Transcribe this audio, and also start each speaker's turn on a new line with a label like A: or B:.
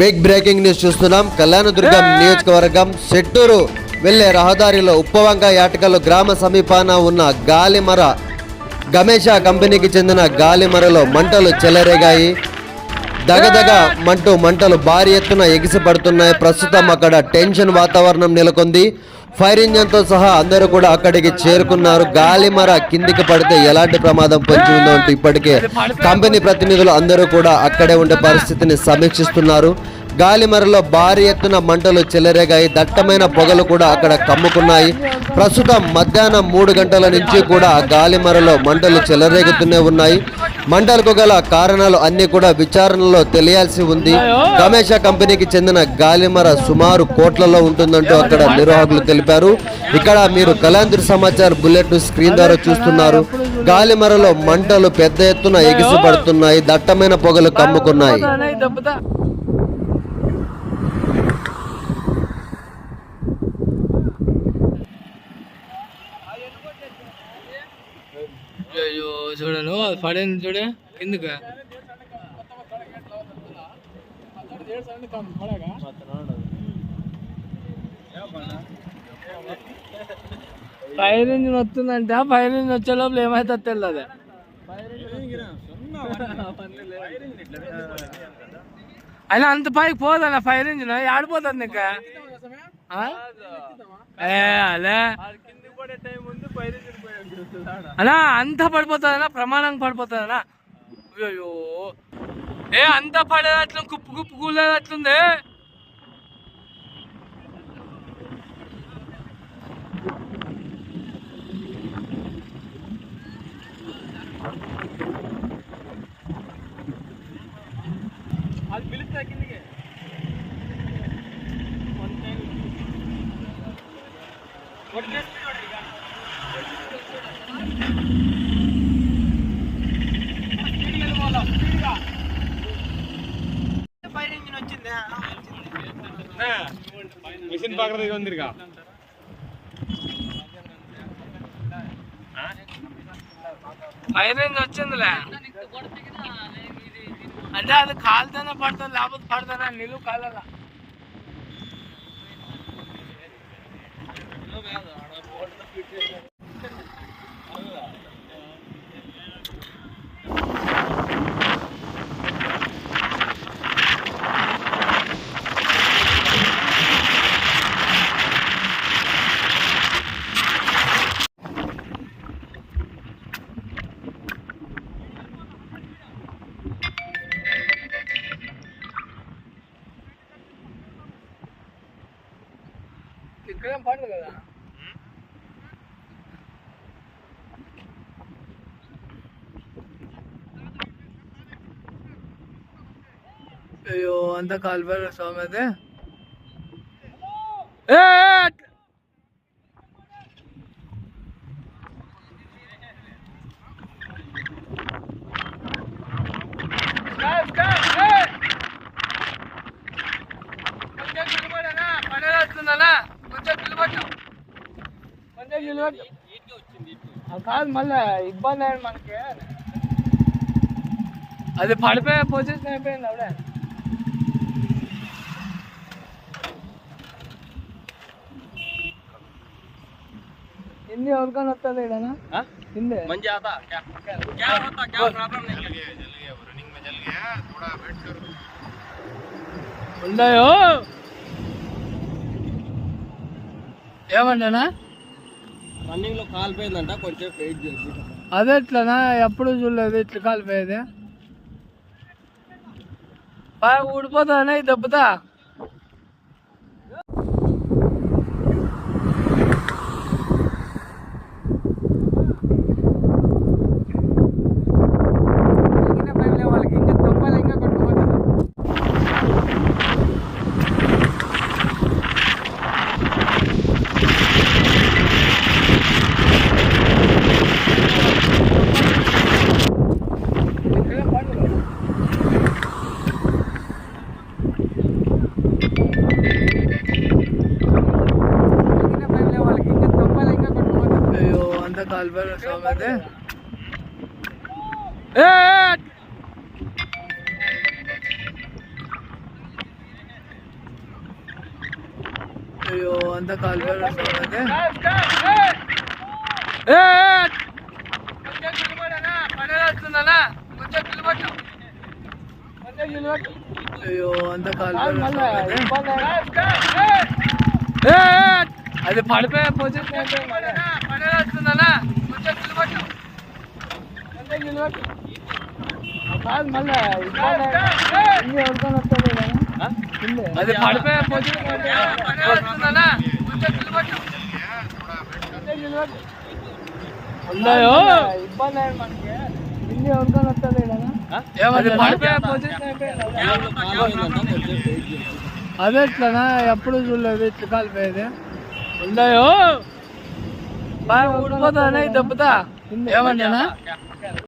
A: Big breaking news చూస్తున్నాం. కళ్యాణదుర్గం నియోజకవర్గం సెట్టూరు వెళ్ళే రహదారిలో ఉప్పవంక యాటకలు గ్రామ సమీపాన ఉన్న గాలిమర గమేష కంపెనీకి చెందిన గాలిమరలో మంటలు చెలరేగాయి. దగదగ మంటూ మంటలు భారీ ఎత్తున ఎగిసిపడుతున్నాయి. ప్రస్తుతం అక్కడ టెన్షన్ వాతావరణం నెలకొంది. ఫైర్ ఇంజన్తో సహా అందరూ కూడా అక్కడికి చేరుకున్నారు. గాలిమర కిందికి పడితే ఎలాంటి ప్రమాదం పొంచి ఉందో అంటూ ఇప్పటికే కంపెనీ ప్రతినిధులు అందరూ కూడా అక్కడే ఉండే పరిస్థితిని సమీక్షిస్తున్నారు. గాలిమరలో భారీ ఎత్తున మంటలు చెలరేగాయి. దట్టమైన పొగలు కూడా అక్కడ కమ్ముకున్నాయి. ప్రస్తుతం మధ్యాహ్నం మూడు గంటల నుంచి కూడా గాలిమరలో మంటలు చెలరేగుతూనే ఉన్నాయి. మంటలకు గల కారణాలు అన్ని కూడా విచారణలో తెలియాల్సి ఉంది. గమేష కంపెనీకి చెందిన గాలిమర సుమారు కోట్లలో ఉంటుందంటూ అక్కడ నిర్వాహకులు తెలిపారు. ఇక్కడ మీరు కలాంధ్ర సమాచార్ బుల్లెట్ స్క్రీన్ ద్వారా చూస్తున్నారు. గాలిమరలో మంటలు పెద్ద ఎత్తున ఎగిసిపడుతున్నాయి. దట్టమైన పొగలు కమ్ముకున్నాయి.
B: అయ్యో చూడను. అది పడింది చూడే. కిందకి. ఫైర్ ఇంజిన్ వస్తుందంటే ఫైర్ ఇంజిన్ వచ్చే లోపల ఏమైతే తెలియదు అయినా అంత పైకి పోదన్న ఫైర్ ఇంజిన్ ఆడిపోతుంది ఇంకా ఏ అలే. అలా అంత పడిపోతుందనా ప్రమాణం పడిపోతుందనా అయ్యో ఏ అంత పడేదట్లు కుప్పు కుప్పు కూలేదట్లుంది అది పిలుస్తా కిందికి
C: మిషన్ పక్కన ఉందిగా
B: ఐరన్ వచ్చిందిలే. అంటే అది కాలుతోనే పడుతుంది లేకపోతే పడుతుందా నిలువు కాలాల ఇక్కడేం పడదు కదా అయ్యో అంత కాలిపోయారు స్వామి అయితే ఏ, ఏ, కొంచెం నిలబడ్డు అది కాదు మళ్ళీ ఇబ్బంది అయ్యింది మనకి అది పడిపోయే పొజిషన్ అయిపోయింది అప్పుడే హిందీ ఎవరికైనా వస్తుంది ఇడనా హిందీ
C: మంచి आता क्या क्या होता क्या प्रॉब्लम नहीं रनिंग में जल गया थोड़ा वेट कर
B: ఉండయో ఏమంటానా
C: రన్నింగ్లో కాలిపోయిందంట కొంచెం వెయిట్ చేసి.
B: అదే ఎట్లనా? ఎప్పుడు చూడలేదు ఇట్లా కాలిపోయేది. బాగా ఊడిపోతుందనే దెబ్బతా Alvarez Ahmet'e. Evet. Yo, anda kalber Ahmet'e. Evet. అయ్యో అంత కాలు అదే పడిపోయా పోతే కాదు అది పడిపోయే ఉన్నాయో ఇబ్బంది మనకి ఎవరికైనా అది ఇట్లానా ఎప్పుడు చూడలేదు ఇట్లా కాలిపోయేది. ఉన్నాయో బాగా ఊడిపోతానే దెబ్బతా? ఏమన్నా